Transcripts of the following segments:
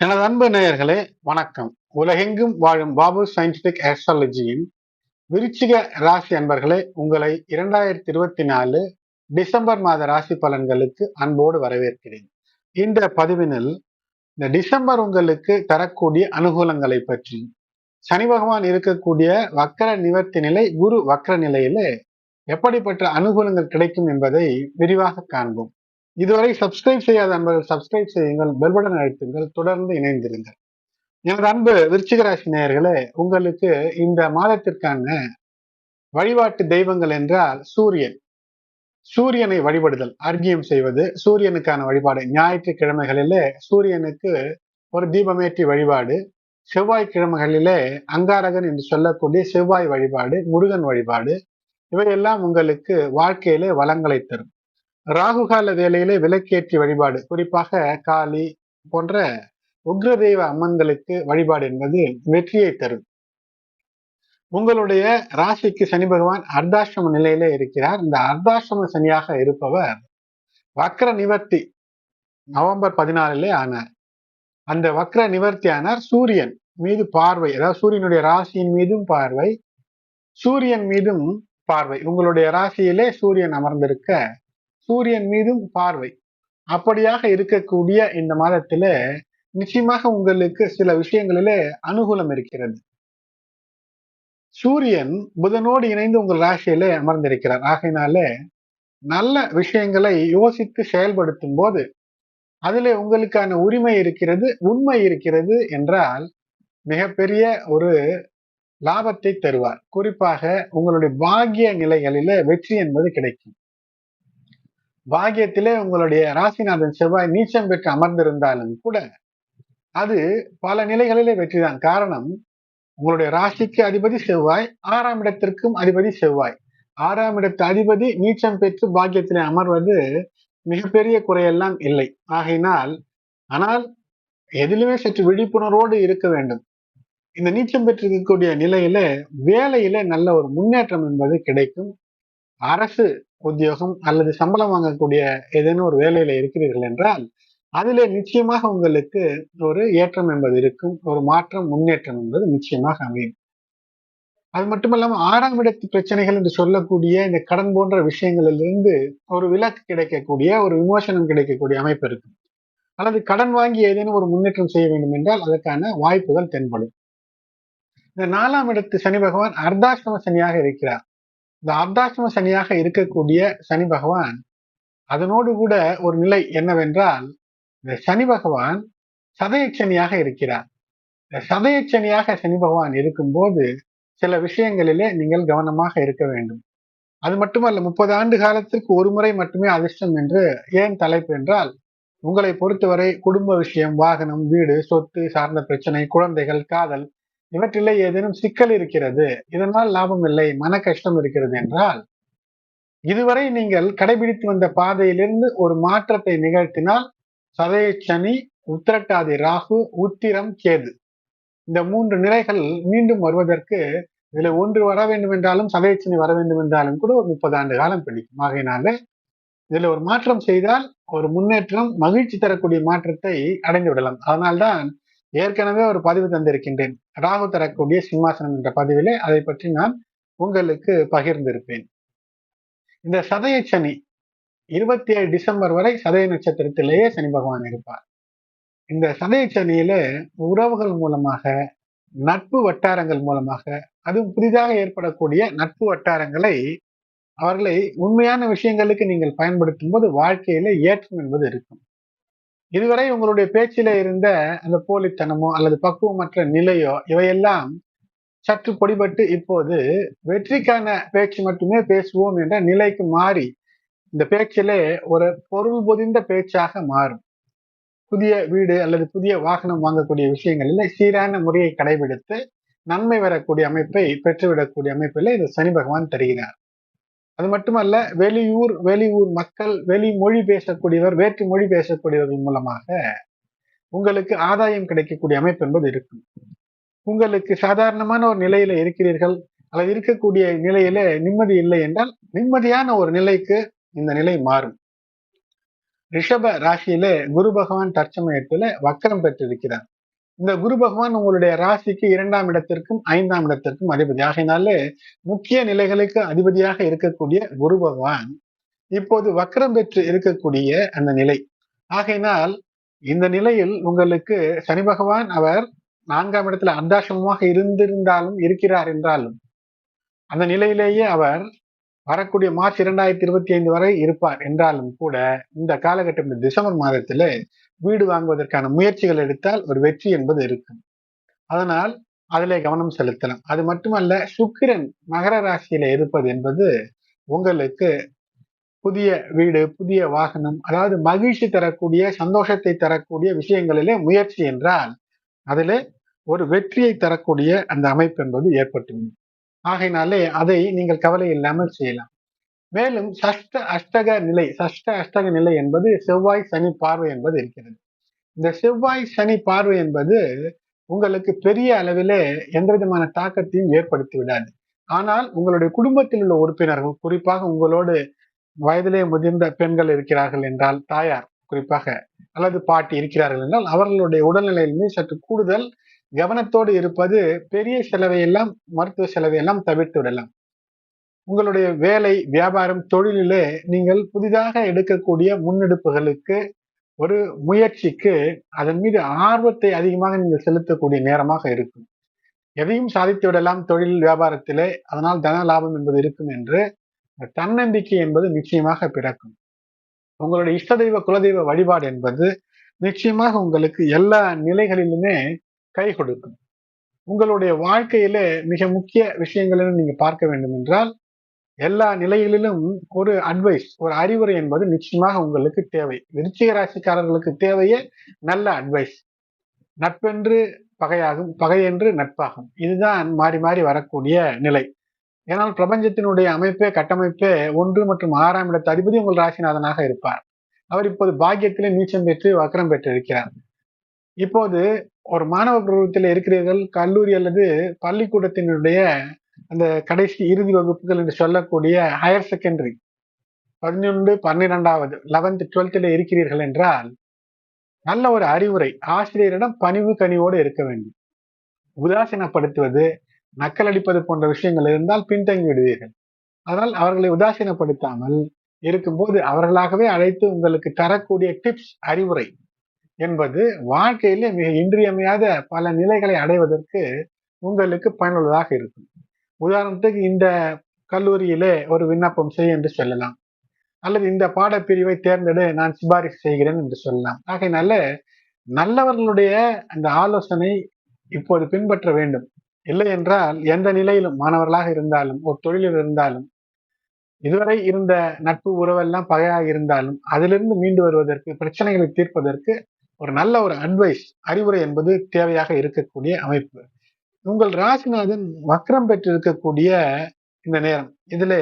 எனது அன்பு நேயர்களே வணக்கம். உலகெங்கும் வாழும் பாபு சயின்டிபிக் ஆஸ்ட்ராலஜியின் விருச்சிக ராசி அன்பர்களே உங்களை இரண்டாயிரத்தி இருபத்தி நாலு டிசம்பர் மாத ராசி பலன்களுக்கு அன்போடு வரவேற்கிறேன். இந்த பதிவினில் இந்த டிசம்பர் உங்களுக்கு தரக்கூடிய அனுகூலங்களை பற்றி சனி பகவான் இருக்கக்கூடிய வக்கர நிவர்த்தி நிலை குரு வக்கர நிலையில எப்படிப்பட்ட அனுகூலங்கள் கிடைக்கும் என்பதை விரிவாக காண்போம். இதுவரை சப்ஸ்கிரைப் செய்யாத அன்பர்கள் சப்ஸ்கிரைப் செய்யுங்கள். பெல்படன் அழுத்துங்கள். தொடர்ந்து இணைந்திருங்கள். எனது அன்பு விருச்சிகராசி நேயர்களே உங்களுக்கு இந்த மாதத்திற்கான வழிபாட்டு தெய்வங்கள் என்றால் சூரியன். சூரியனை வழிபடுதல் அர்க்கியம் செய்வது சூரியனுக்கான வழிபாடு. ஞாயிற்றுக்கிழமைகளிலே சூரியனுக்கு ஒரு தீபமேற்றி வழிபாடு. செவ்வாய்க்கிழமைகளிலே அங்காரகன் என்று சொல்லக்கூடிய செவ்வாய் வழிபாடு முருகன் வழிபாடு. இவையெல்லாம் உங்களுக்கு வாழ்க்கையிலே வளங்களை தரும். ராகுகால வேலையிலே விளக்கேற்றி வழிபாடு. குறிப்பாக காளி போன்ற உக்ரதெய்வ அம்மன்களுக்கு வழிபாடு என்பது வெற்றியை தரும். உங்களுடைய ராசிக்கு சனி பகவான் அர்த்தாசிரம நிலையிலே இருக்கிறார். இந்த அர்த்தாசிரம சனியாக இருப்பவர் வக்ர நிவர்த்தி நவம்பர் பதினாலிலே ஆனார். அந்த வக்ர நிவர்த்தி ஆனார் சூரியன் மீது பார்வை. அதாவது சூரியனுடைய ராசியின் மீதும் பார்வை சூரியன் மீதும் பார்வை. உங்களுடைய ராசியிலே சூரியன் அமர்ந்திருக்க சூரியன் மீதும் பார்வை. அப்படியாக இருக்கக்கூடிய இந்த மாதத்துல நிச்சயமாக உங்களுக்கு சில விஷயங்களிலே அனுகூலம் இருக்கிறது. சூரியன் புதனோடு இணைந்து உங்கள் ராசியிலே அமர்ந்திருக்கிறார். ஆகையினாலே நல்ல விஷயங்களை யோசித்து செயல்படுத்தும் போது அதிலே உங்களுக்கான உரிமை இருக்கிறது உண்மை இருக்கிறது என்றால் மிகப்பெரிய ஒரு லாபத்தை தருவார். குறிப்பாக உங்களுடைய பாகிய நிலைகளில வெற்றி என்பது கிடைக்கும். பாகியத்திலே உங்களுடைய ராசிநாதன் செவ்வாய் நீச்சம் பெற்று அமர்ந்திருந்தாலும் கூட அது பல நிலைகளிலே வெற்றிதான். காரணம் உங்களுடைய ராசிக்கு அதிபதி செவ்வாய் ஆறாம் இடத்திற்கும் அதிபதி செவ்வாய். ஆறாம் இடத்து அதிபதி நீச்சம் பெற்று பாக்கியத்திலே அமர்வது மிகப்பெரிய குறையெல்லாம் இல்லை. ஆகையினால் ஆனால் எதிலுமே சற்று விழிப்புணர்வோடு இருக்க வேண்டும். இந்த நீச்சம் பெற்றிருக்கக்கூடிய நிலையில வேலையில நல்ல ஒரு முன்னேற்றம் என்பது கிடைக்கும். அரசு உத்தியோகம் அல்லது சம்பளம் வாங்கக்கூடிய ஏதேனும் ஒரு வேலையில இருக்கிறீர்கள் என்றால் அதிலே நிச்சயமாக உங்களுக்கு ஒரு ஏற்றம் என்பது இருக்கும். ஒரு மாற்றம் முன்னேற்றம் என்பது நிச்சயமாக அமையும். அது மட்டுமல்லாம ஆறாம் இடத்து பிரச்சனைகள் என்று சொல்லக்கூடிய இந்த கடன் போன்ற விஷயங்களிலிருந்து ஒரு விலக்கு கிடைக்கக்கூடிய ஒரு விமோசனம் கிடைக்கக்கூடிய அமைப்பு இருக்கும். அல்லது கடன் வாங்கி ஏதேனும் ஒரு முன்னேற்றம் செய்ய வேண்டும் என்றால் அதற்கான வாய்ப்புகள் தென்படும். இந்த நாலாம் இடத்து சனி பகவான் அர்த்தாசிரம சனியாக இருக்கிறார். இந்த அர்த்தாசிரம சனியாக இருக்கக்கூடிய சனி பகவான் அதனோடு கூட ஒரு நிலை என்னவென்றால் இந்த சனி பகவான் சதயச்சனியாக இருக்கிறார். இந்த சதயச்சனியாக சனி பகவான் இருக்கும்போது சில விஷயங்களிலே நீங்கள் கவனமாக இருக்க வேண்டும். அது மட்டுமல்ல முப்பது ஆண்டு காலத்திற்கு ஒரு முறை மட்டுமே அதிர்ஷ்டம் என்று ஏன் தலைப்பு என்றால் உங்களை பொறுத்தவரை குடும்ப விஷயம் வாகனம் வீடு சொத்து சார்ந்த பிரச்சனை குழந்தைகள் காதல் இவற்றிலே ஏதேனும் சிக்கல் இருக்கிறது இதனால் லாபம் இல்லை மன கஷ்டம் இருக்கிறது என்றால் இதுவரை நீங்கள் கடைபிடித்து வந்த பாதையிலிருந்து ஒரு மாற்றத்தை நிகழ்த்தினால் சதய சனி உத்திரட்டாதி ராகு உத்திரம் கேது. இந்த மூன்று நிலைகள் மீண்டும் வருவதற்கு இதுல ஒன்று வர வேண்டும் என்றாலும் சதயச்சனி வர வேண்டும் என்றாலும் கூட ஒரு முப்பது ஆண்டு காலம் பிடிக்கும். ஆகையினால இதுல ஒரு மாற்றம் செய்தால் ஒரு முன்னேற்றம் மகிழ்ச்சி தரக்கூடிய மாற்றத்தை அடைந்து விடலாம் அதனால்தான் ஏற்கனவே ஒரு பதிவு தந்திருக்கின்றேன். ராகு தரக்கூடிய சிம்மாசனம் என்ற பதிவிலே அதை பற்றி நான் உங்களுக்கு பகிர்ந்திருப்பேன். இந்த சதய சனி இருபத்தி ஏழு டிசம்பர் வரை சதய நட்சத்திரத்திலேயே சனி பகவான் இருப்பார். இந்த சதய சனியில உறவுகள் மூலமாக நட்பு வட்டாரங்கள் மூலமாக அதுவும் புதிதாக ஏற்படக்கூடிய நட்பு வட்டாரங்களை அவர்களை உண்மையான விஷயங்களுக்கு நீங்கள் பயன்படுத்தும் போது வாழ்க்கையில ஏற்றம் என்பது இருக்கும். இதுவரை உங்களுடைய பேச்சில இருந்த அந்த போலித்தனமோ அல்லது பக்குவமற்ற நிலையோ இவையெல்லாம் சற்று பொடிபட்டு இப்போது வெற்றிக்கான பேச்சு மட்டுமே பேசுவோம் என்ற நிலைக்கு மாறி இந்த பேச்சிலே ஒரு பொருள் பொதிந்த பேச்சாக மாறும். புதிய வீடு அல்லது புதிய வாகனம் வாங்கக்கூடிய விஷயங்களில் சீரான முறையை கடைபிடித்து நன்மை வரக்கூடிய அமைப்பை பெற்றுவிடக்கூடிய அமைப்பில் இந்த சனி பகவான் தருகிறார். அது மட்டுமல்ல வெளியூர் வெளியூர் மக்கள் வெளி மொழி பேசக்கூடியவர் வேற்று மொழி பேசக்கூடியவர்கள் மூலமாக உங்களுக்கு ஆதாயம் கிடைக்கக்கூடிய அமைப்பு என்பது இருக்கும். உங்களுக்கு சாதாரணமான ஒரு நிலையில இருக்கிறீர்கள் அல்லது இருக்கக்கூடிய நிலையில நிம்மதி இல்லை என்றால் நிம்மதியான ஒரு நிலைக்கு இந்த நிலை மாறும். ரிஷப ராசியிலே குரு பகவான் தற்சமயத்துல வக்கரம் பெற்றிருக்கிறார். இந்த குரு பகவான் உங்களுடைய ராசிக்கு இரண்டாம் இடத்திற்கும் ஐந்தாம் இடத்திற்கும் அதிபதி. ஆகையினாலே முக்கிய நிலைகளுக்கு அதிபதியாக இருக்கக்கூடிய குரு பகவான் இப்போது வக்கரம் பெற்று இருக்கக்கூடிய அந்த நிலை. ஆகையினால் இந்த நிலையில் உங்களுக்கு சனி பகவான் அவர் நான்காம் இடத்துல அர்த்தாசிரமமாக இருந்திருந்தாலும் இருக்கிறார் என்றாலும் அந்த நிலையிலேயே அவர் வரக்கூடிய மார்ச் இரண்டாயிரத்தி இருபத்தி ஐந்து வரை இருப்பார். என்றாலும் கூட இந்த காலகட்டம் இந்த டிசம்பர் மாதத்தில் வீடு வாங்குவதற்கான முயற்சிகள் எடுத்தால் ஒரு வெற்றி என்பது இருக்கும். அதனால் அதிலே கவனம் செலுத்தலாம். அது மட்டுமல்ல சுக்கிரன் மகர ராசியில இருப்பது என்பது உங்களுக்கு புதிய வீடு புதிய வாகனம் அதாவது மகிழ்ச்சி தரக்கூடிய சந்தோஷத்தை தரக்கூடிய விஷயங்களிலே முயற்சி என்றால் அதிலே ஒரு வெற்றியை தரக்கூடிய அந்த அமைப்பு என்பது ஏற்பட்டுவிடும். ஆகையினாலே அதை நீங்கள் கவலை இல்லாமல் செய்யலாம். மேலும் சஷ்ட அஷ்டக நிலை சஷ்ட அஷ்டக நிலை என்பது செவ்வாய் சனி பார்வை என்பது இருக்கிறது. இந்த செவ்வாய் சனி பார்வை என்பது உங்களுக்கு பெரிய அளவிலே எந்த விதமான தாக்கத்தையும் ஏற்படுத்தி விடாது. ஆனால் உங்களுடைய குடும்பத்தில் உள்ள உறுப்பினர்கள் குறிப்பாக உங்களோடு வயதிலே முதிர்ந்த பெண்கள் இருக்கிறார்கள் என்றால் தாயார் குறிப்பாக அல்லது பாட்டி இருக்கிறார்கள் என்றால் அவர்களுடைய உடல்நிலையிலுமே சற்று கூடுதல் கவனத்தோடு இருப்பது பெரிய செலவை எல்லாம் மருத்துவ செலவை எல்லாம் தவிர்த்து விடலாம். உங்களுடைய வேலை வியாபாரம் தொழிலிலே நீங்கள் புதிதாக எடுக்கக்கூடிய முன்னெடுப்புகளுக்கு ஒரு முயற்சிக்கு அதன் மீது ஆர்வத்தை அதிகமாக நீங்கள் செலுத்தக்கூடிய நேரமாக இருக்கும். எதையும் சாதித்து விடலாம் தொழில் வியாபாரத்திலே. அதனால் தன லாபம் என்பது இருக்கும் என்று தன்னம்பிக்கை என்பது நிச்சயமாக பிறக்கும். உங்களுடைய இஷ்ட தெய்வ குலதெய்வ வழிபாடு என்பது நிச்சயமாக உங்களுக்கு எல்லா நிலைகளிலுமே கை கொடுக்கும். உங்களுடைய வாழ்க்கையில மிக முக்கிய விஷயங்கள் நீங்க பார்க்க வேண்டும் என்றால் எல்லா நிலைகளிலும் ஒரு அட்வைஸ் ஒரு அறிவுரை என்பது நிச்சயமாக உங்களுக்கு தேவை. விருச்சிக ராசிக்காரர்களுக்கு தேவையே நல்ல அட்வைஸ் நட்பென்று பகையாகும் பகையென்று நட்பாகும். இதுதான் மாறி மாறி வரக்கூடிய நிலை. ஏனால் பிரபஞ்சத்தினுடைய அமைப்பே கட்டமைப்பே ஒன்று மற்றும் ஆறாம் இடத்து அதிபதி உங்கள் ராசிநாதனாக இருப்பார். அவர் இப்போது பாக்கியத்திலே நீச்சம் பெற்று வக்கரம் பெற்றிருக்கிறார். இப்போது ஒரு மாணவ பருவத்தில் இருக்கிறீர்கள் கல்லூரி அல்லது பள்ளிக்கூடத்தினுடைய அந்த கடைசி இறுதி வகுப்புகள் என்று சொல்லக்கூடிய ஹையர் செகண்டரி பதினொன்று பன்னிரெண்டாவது லெவன்த் டுவெல்த்தில் இருக்கிறீர்கள் என்றால் நல்ல ஒரு அறிவுரை ஆசிரியரிடம் பணிவு கனிவோடு இருக்க வேண்டும். உதாசீனப்படுத்துவது நக்கலடிப்பது போன்ற விஷயங்கள் இருந்தால் பின்தங்கி விடுவீர்கள். அதனால் அவர்களை உதாசீனப்படுத்தாமல் இருக்கும்போது அவர்களாகவே அழைத்து உங்களுக்கு தரக்கூடிய டிப்ஸ் அறிவுரை என்பது வாழ்க்கையிலே மிக இன்றியமையாத பல நிலைகளை அடைவதற்கு உங்களுக்கு பயனுள்ளதாக இருக்கும். உதாரணத்துக்கு இந்த கல்லூரியிலே ஒரு விண்ணப்பம் செய் என்று சொல்லலாம். அல்லது இந்த பாடப்பிரிவை தேர்ந்தெடு நான் சிபாரிசு செய்கிறேன் என்று சொல்லலாம். ஆகையினால நல்லவர்களுடைய அந்த ஆலோசனை இப்போது பின்பற்ற வேண்டும். இல்லை என்றால் எந்த நிலையிலும் மாணவர்களாக இருந்தாலும் ஒரு தொழிலில் இருந்தாலும் இதுவரை இருந்த நட்பு உறவெல்லாம் பகையாக இருந்தாலும் அதிலிருந்து மீண்டு வருவதற்கு பிரச்சனைகளை தீர்ப்பதற்கு ஒரு நல்ல ஒரு அட்வைஸ் அறிவுரை என்பது தேவையாக இருக்கக்கூடிய அமைப்பு. உங்கள் ராசிநாதன் வக்ரம் பெற்றிருக்கக்கூடிய இந்த நேரம். இதுல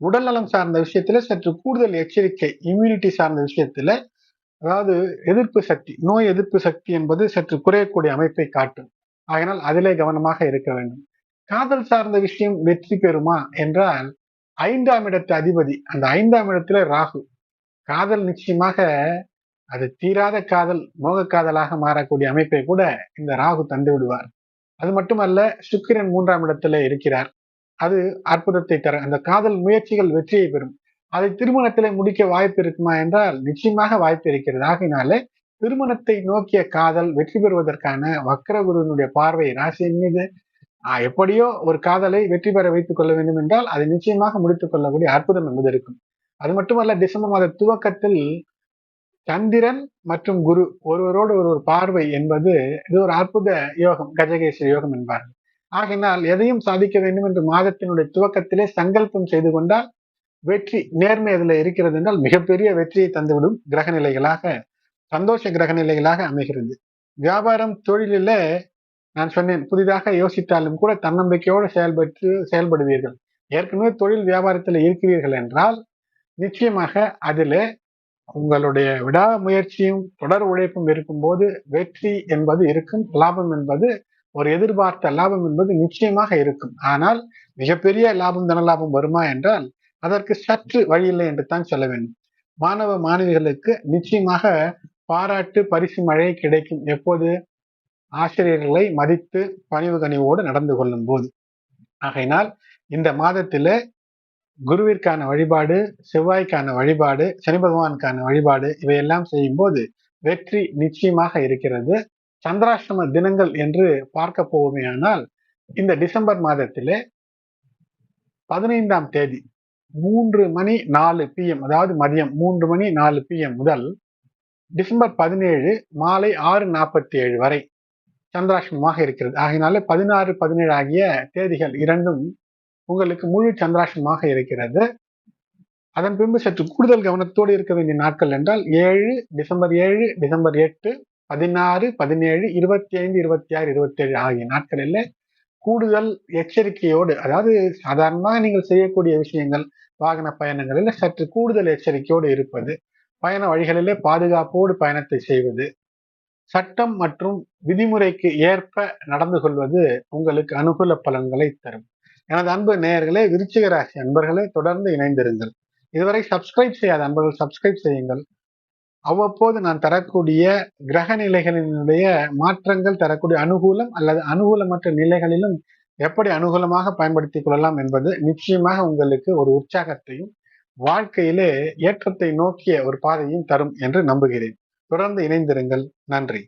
உடல் நலம் சார்ந்த விஷயத்துல சற்று கூடுதல் எச்சரிக்கை இம்யூனிட்டி சார்ந்த விஷயத்துல அதாவது எதிர்ப்பு சக்தி நோய் எதிர்ப்பு சக்தி என்பது சற்று குறையக்கூடிய அமைப்பை காட்டும். அதனால் அதிலே கவனமாக இருக்க வேண்டும். காதல் சார்ந்த விஷயம் வெற்றி பெறுமா என்றால் ஐந்தாம் இடத்து அதிபதி அந்த ஐந்தாம் இடத்துல ராகு. காதல் நிச்சயமாக அது தீராத காதல் மோக காதலாக மாறக்கூடிய அமைப்பை கூட இந்த ராகு தந்து விடுவார். அது மட்டுமல்ல சுக்கிரன் மூன்றாம் இடத்துல இருக்கிறார். அது அற்புதத்தை தர அந்த காதல் முயற்சிகள் வெற்றியை பெறும். அதை திருமணத்திலே முடிக்க வாய்ப்பு இருக்குமா என்றால் நிச்சயமாக வாய்ப்பு இருக்கிறது. ஆகினாலே திருமணத்தை நோக்கிய காதல் வெற்றி பெறுவதற்கான வக்கரகுருவினுடைய பார்வை ராசியின் மீது எப்படியோ ஒரு காதலை வெற்றி பெற வைத்துக் கொள்ள வேண்டும் என்றால் அதை நிச்சயமாக முடித்துக் கொள்ளக்கூடிய அற்புதம் என்பது இருக்கும். அது மட்டுமல்ல டிசம்பர் மாத துவக்கத்தில் சந்திரன் மற்றும் குரு ஒருவரோடு ஒரு ஒரு பார்வை என்பது இது ஒரு அற்புத யோகம் கஜகேசரி யோகம் என்பார்கள் ஆகினால் எதையும் சாதிக்க வேண்டும் என்று மாதத்தினுடைய துவக்கத்திலே சங்கல்பம் செய்து கொண்டால் வெற்றி நேர்மை அதில் இருக்கிறது என்றால் மிகப்பெரிய வெற்றியை தந்துவிடும் கிரக நிலைகளாக சந்தோஷ கிரக நிலைகளாக அமைகிறது. வியாபாரம் தொழிலில் நான் சொன்னேன் புதிதாக யோசித்தாலும் கூட தன்னம்பிக்கையோடு செயல்பட்டு செயல்படுவீர்கள். ஏற்கனவே தொழில் வியாபாரத்தில் இருக்கிறீர்கள் என்றால் நிச்சயமாக அதில் உங்களுடைய விடாமுயற்சியும் தொடர் உழைப்பும் இருக்கும்போது வெற்றி என்பது இருக்கும் லாபம் என்பது ஒரு எதிர்பார்த்த லாபம் என்பது நிச்சயமாக இருக்கும். ஆனால் மிகப்பெரிய லாபம் தன லாபம் வருமா என்றால் அதற்கு சற்று வழியில்லை என்று தான் சொல்ல வேண்டும். மாணவ மாணவிகளுக்கு நிச்சயமாக பாராட்டு பரிசு மழை கிடைக்கும். எப்போது? ஆசிரியர்களை மதித்து பணிவு கனிவோடு நடந்து கொள்ளும் போது ஆகையினால் இந்த மாதத்தில குருவிற்கான வழிபாடு செவ்வாய்க்கான வழிபாடு சனி பகவானுக்கான வழிபாடு இவையெல்லாம் செய்யும் போது வெற்றி நிச்சயமாக இருக்கிறது. சந்திராஷ்டம தினங்கள் என்று பார்க்க போவோமேயானால் இந்த டிசம்பர் மாதத்திலே பதினைந்தாம் தேதி மூன்று மணி நாலு பிஎம் அதாவது மதியம் மூன்று மணி நாலு பிஎம் முதல் டிசம்பர் பதினேழு மாலை ஆறு நாற்பத்தி ஏழு வரை சந்திராஷ்டமமாக இருக்கிறது. ஆகையினால பதினாறு பதினேழு ஆகிய தேதிகள் இரண்டும் உங்களுக்கு முழு சந்திராசனமாக இருக்கிறது. அதன் பின்பு சற்று கூடுதல் கவனத்தோடு இருக்க வேண்டிய நாட்கள் என்றால் ஏழு டிசம்பர் ஏழு டிசம்பர் எட்டு பதினாறு பதினேழு இருபத்தி ஐந்து இருபத்தி ஆறு இருபத்தி ஏழு ஆகிய நாட்களில் கூடுதல் எச்சரிக்கையோடு அதாவது சாதாரணமாக நீங்கள் செய்யக்கூடிய விஷயங்கள் வாகன பயணங்களில் சற்று கூடுதல் எச்சரிக்கையோடு இருப்பது பயண வழிகளிலே பாதுகாப்போடு பயணத்தை செய்வது சட்டம் மற்றும் விதிமுறைக்கு ஏற்ப நடந்து கொள்வது உங்களுக்கு அனுகூல பலன்களை தரும். எனது அன்பு நேயர்களே விருச்சிக ராசி அன்பர்களே தொடர்ந்து இணைந்திருங்கள். இதுவரை சப்ஸ்கிரைப் செய்யாத அன்பர்கள் சப்ஸ்கிரைப் செய்யுங்கள். அவ்வப்போது நான் தரக்கூடிய கிரக நிலைகளினுடைய மாற்றங்கள் தரக்கூடிய அனுகூலம் அல்லது அனுகூலமற்ற நிலைகளிலும் எப்படி அனுகூலமாக பயன்படுத்திக் கொள்ளலாம் என்பது நிச்சயமாக உங்களுக்கு ஒரு உற்சாகத்தையும் வாழ்க்கையிலே ஏற்றத்தை நோக்கிய ஒரு பாதையும் தரும் என்று நம்புகிறேன். தொடர்ந்து இணைந்திருங்கள். நன்றி.